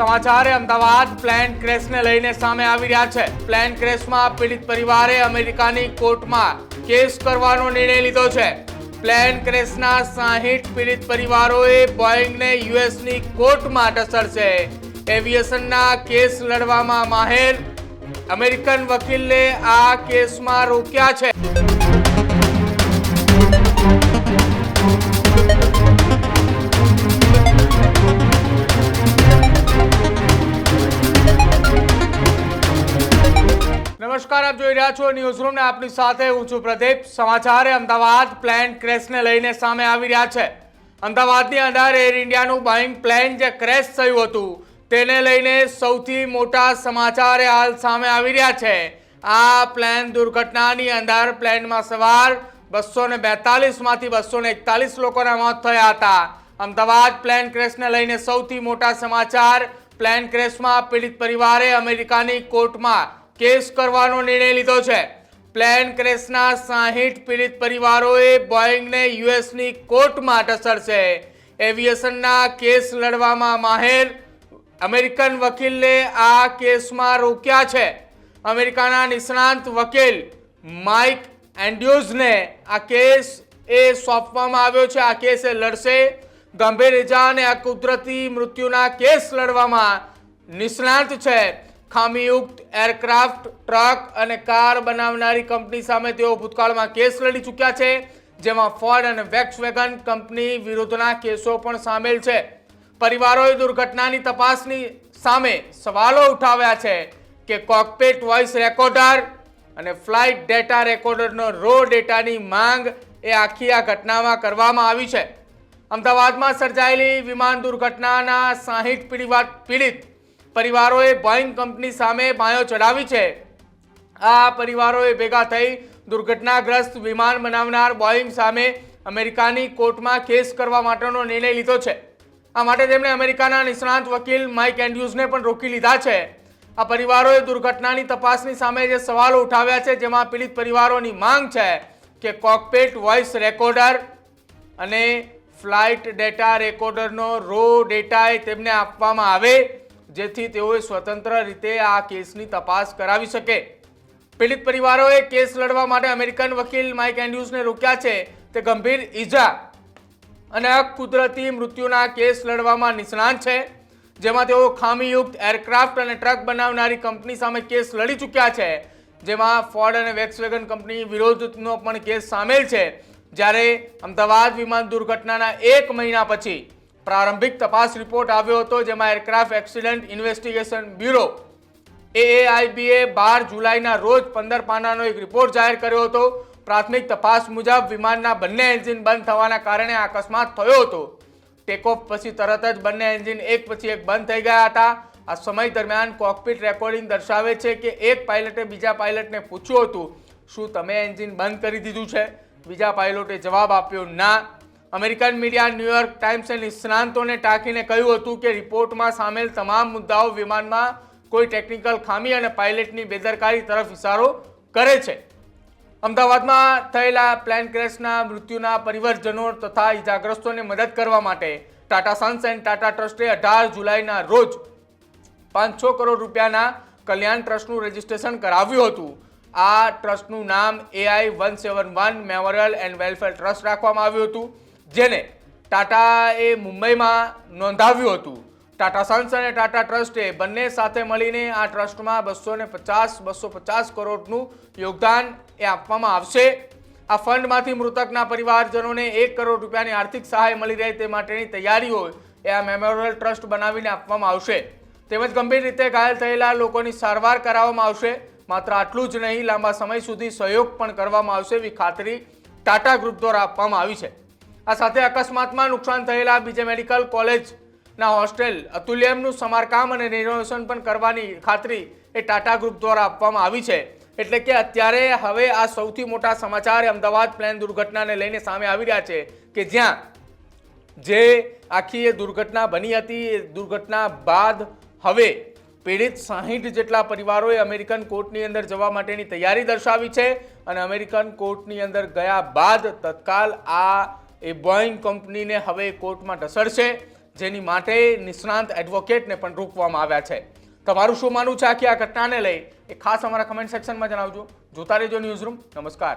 સમાચારે Ahmedabad plane ક્રેશને લઈને સામે આવી રહ્યા છે. પ્લેન ક્રેશમાં પીડિત પરિવારે અમેરિકાની કોર્ટમાં કેસ કરવાનો નિર્ણય લીધો છે. પ્લેન ક્રેશના સાહીઠ પીડિત પરિવારોએ બોઈંગને યુએસની કોર્ટમાં ટસરશે એવિએશનના કેસ લડવામાં માહેર. અમેરિકન વકીલને આ કેસમાં રોક્યા છે. નમસ્કાર, આપ જોઈ રહ્યા છો ન્યૂઝ રૂમ ને આપની સાથે હું છું પ્રદીપ. સમાચારે અમદાવાદ પ્લેન ક્રેશને લઈને સામે આવી રહ્યા છે. અમદાવાદની અંદર એર ઇન્ડિયાનું બોઈંગ પ્લેન જે ક્રેશ થયું હતું, તેને લઈને સૌથી મોટા સમાચાર હાલ સામે આવી રહ્યા છે. આ પ્લેન દુર્ઘટનાની અંદર પ્લેનમાં સવાર બસો ને બેતાલીસમાંથી બસો ને એકતાલીસ લોકોના મોત થયા હતા. અમદાવાદ પ્લેન ક્રેશને લઈને સૌથી મોટા સમાચાર પ્લેન ક્રેશમાં પીડિત પરિવારે અમેરિકાની કોર્ટમાં કેસ કરવાનો નિર્ણય લીધો છે. પ્લેન ક્રેશના સાહીઠ પીડિત પરિવારોએ બોઈંગને યુએસની કોર્ટમાં ટસરશે એવિએશનના કેસ લડવામાં માહેર. અમેરિકન વકીલને આ કેસમાં રોક્યા છે. અમેરિકાના નિષ્ણાંત વકીલ માઇક એન્ડ્યુઝને આ કેસ એ સોંપવામાં આવ્યો છે. આ કેસ એ લડશે. ગંભીર ઇજા અને કુદરતી મૃત્યુના કેસ લડવામાં નિષ્ણાંત છે. ખામીયુક્ત એરક્રાફ્ટ, ટ્રક અને કાર બનાવનારી કંપની સામે તેઓ ભૂતકાળમાં કેસ લડી ચૂક્યા છે, જેમાં ફોર્ડ અને વેક્સવેગન કંપની વિરુદ્ધના કેસો પણ સામેલ છે. પરિવારોએ દુર્ઘટનાની તપાસની સામે સવાલો ઉઠાવ્યા છે કે કોકપેટ વોઇસ રેકોર્ડર અને ફ્લાઇટ ડેટા રેકોર્ડરનો રો ડેટાની માંગ એ આખી આ ઘટનામાં કરવામાં આવી છે. અમદાવાદમાં સર્જાયેલી વિમાન દુર્ઘટનાના સાહીઠ પીડિત પરિવારોએ બોઈંગ કંપની સામે બાયો ચડાવી છે. આ પરિવારોએ ભેગા થઈ દુર્ઘટનાગ્રસ્ત વિમાન બનાવનાર બોઈંગ સામે અમેરિકાની કોર્ટમાં કેસ કરવા માટેનો નિર્ણય લીધો છે. આ માટે તેમણે અમેરિકાના નિષ્ણાંત વકીલ માઇક એન્ડ્યુઝને પણ રોકી લીધા છે. આ પરિવારોએ દુર્ઘટનાની તપાસની સામે જે સવાલો ઉઠાવ્યા છે, જેમાં પીડિત પરિવારોની માંગ છે કે કોકપેટ વોઇસ રેકોર્ડર અને ફ્લાઇટ ડેટા રેકોર્ડરનો રો ડેટા તેમને આપવામાં આવે. જેથી તેઓએ સ્વતંત્ર રીતે આ કેસની તપાસ કરાવી શકે. પીડિત પરિવારોએ કેસ લડવા માટે અમેરિકન વકીલ માઇક એન્ડ્યુઝને રોક્યા છે. તે ગંભીર ઈજા અને કુદરતી મૃત્યુના કેસ લડવામાં નિષ્ણાંત છે. જેમાં તેઓ ખામીયુક્ત એરક્રાફ્ટ અને ટ્રક બનાવનારી કંપની સામે કેસ લડી ચૂક્યા છે. જેમાં ફોર્ડ અને વેક્સવેગન કંપની વિરોધનો પણ કેસ સામેલ છે. જ્યારે અમદાવાદ વિમાન દુર્ઘટનાના એક મહિના પછી પ્રારંભિક તપાસ રિપોર્ટ આવ્યો હતો, જેમાં એરક્રાફ્ટ એક્સિડન્ટ ઇન્વેસ્ટિગેશન બ્યુરો એએઆઈબીએ બાર જુલાઈના રોજ પંદર પાનાનો એક રિપોર્ટ જાહેર કર્યો હતો. પ્રાથમિક તપાસ મુજબ વિમાનના બંને એન્જિન બંધ થવાના કારણે અકસ્માત થયો હતો. ટેકઓફ પછી તરત જ બંને એન્જિન એક પછી એક બંધ થઈ ગયા હતા. આ સમય દરમિયાન કોકપીટ રેકોર્ડિંગ દર્શાવે છે કે એક પાયલટે બીજા પાયલટને પૂછ્યું હતું, શું તમે એન્જિન બંધ કરી દીધું છે? બીજા પાયલોટે જવાબ આપ્યો, ના. અમેરિકન મીડિયા ન્યૂયોર્ક ટાઈમ્સે નિષ્ણાંતોને ટાંકીને કહ્યું હતું કે રિપોર્ટમાં સામેલ તમામ મુદ્દાઓ વિમાનમાં કોઈ ટેકનિકલ ખામી અને પાયલટની બેદરકારી તરફ ઇશારો કરે છે. અમદાવાદમાં થયેલા પ્લેન ક્રેશના મૃત્યુના પરિવારજનો તથા ઇજાગ્રસ્તોને મદદ કરવા માટે ટાટા સન્સ એન્ડ ટાટા ટ્રસ્ટે અઢાર જુલાઈના રોજ પાંચસો કરોડ રૂપિયાના કલ્યાણ ટ્રસ્ટનું રજીસ્ટ્રેશન કરાવ્યું હતું. આ ટ્રસ્ટનું નામ AI one seven one Memorial and Welfare Trust રાખવામાં આવ્યું હતું. જેને ટાટાએ મુંબઈમાં નોંધાવ્યું હતું. ટાટા સન્સ અને ટાટા ટ્રસ્ટે બંને સાથે મળીને આ ટ્રસ્ટમાં બસો ને પચાસ બસો પચાસ કરોડનું યોગદાન એ આપવામાં આવશે. આ ફંડમાંથી મૃતકના પરિવારજનોને એક કરોડ રૂપિયાની આર્થિક સહાય મળી રહે તે માટેની તૈયારીઓ એ આ મેમોરિયલ ટ્રસ્ટ બનાવીને આપવામાં આવશે. તેમજ ગંભીર રીતે ઘાયલ થયેલા લોકોની સારવાર કરાવવામાં આવશે. માત્ર આટલું જ નહીં, લાંબા સમય સુધી સહયોગ પણ કરવામાં આવશે એવી ખાતરી ટાટા ગ્રુપ દ્વારા આપવામાં આવી છે. આ સાથે અકસ્માતમાં નુકસાન થયેલા બીજે મેડિકલ કોલેજના હોસ્ટેલ અતુલ્યમનું સમારકામ અને રિનોવેશન પણ કરવાની ખાતરી એ ટાટા ગ્રુપ દ્વારા આપવામાં આવી છે. એટલે કે અત્યારે હવે આ સૌથી મોટા સમાચાર અમદાવાદ પ્લેન દુર્ઘટનાને લઈને સામે આવી રહ્યા છે કે જ્યાં જે આખી એ દુર્ઘટના બની હતી, એ દુર્ઘટના બાદ હવે પીડિત સાહીઠ જેટલા પરિવારોએ અમેરિકન કોર્ટની અંદર જવા માટેની તૈયારી દર્શાવી છે અને અમેરિકન કોર્ટની અંદર ગયા બાદ તત્કાલ આ એ બોઈંગ કંપનીને હવે કોર્ટમાં ઢસડશે જેની માટે નિષ્ણાંત એડવોકેટને પણ રોકવામાં આવ્યા છે. તમારું શું માનવું છે આખી આ ઘટનાને લઈ? એ ખાસ અમારા કમેન્ટ સેક્શનમાં જણાવજો. જોતા રહેજો ન્યૂઝ રૂમ નમસ્કાર.